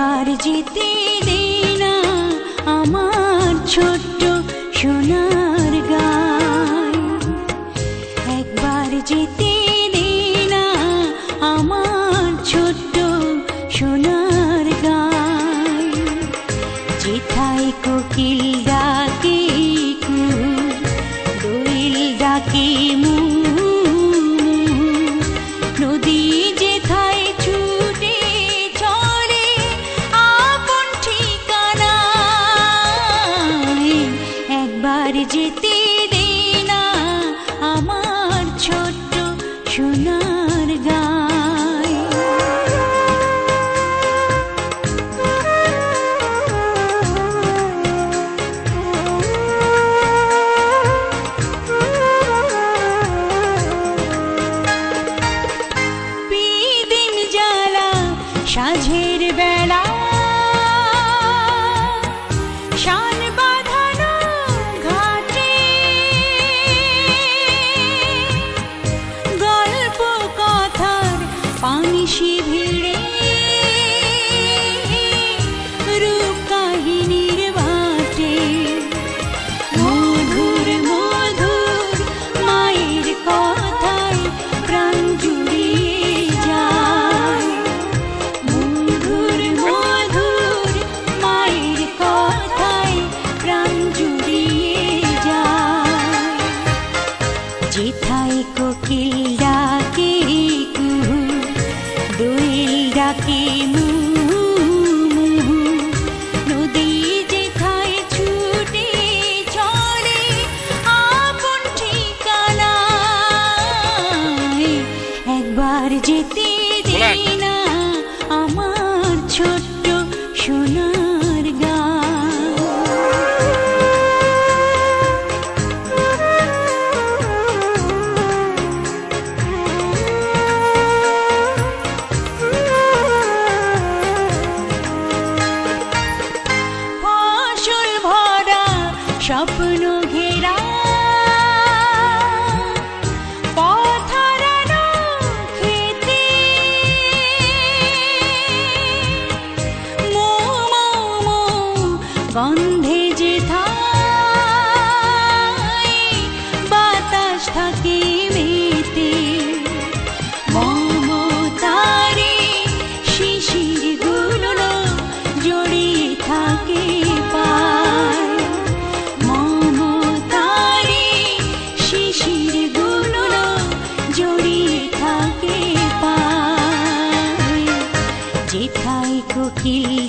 এবার জিতে দে আমার ছোট্ট সোনার গায় একবার জিতে দে আমার ছোট্ট সোনার গায় জিঠাই কোকিল ডাকে দোল ডাকে একবার যেতে দে না আমার ছোট্ট সোনার গায় বিদিন পানিশি যেতে গন্ধে যে বাতাস থাকে মেতে। মমতারে শিশিরগুলো জড়িয়ে থাকে পায়। মমতারে শিশিরগুলো জড়িয়ে থাকে পায়। যেথায় কোকিল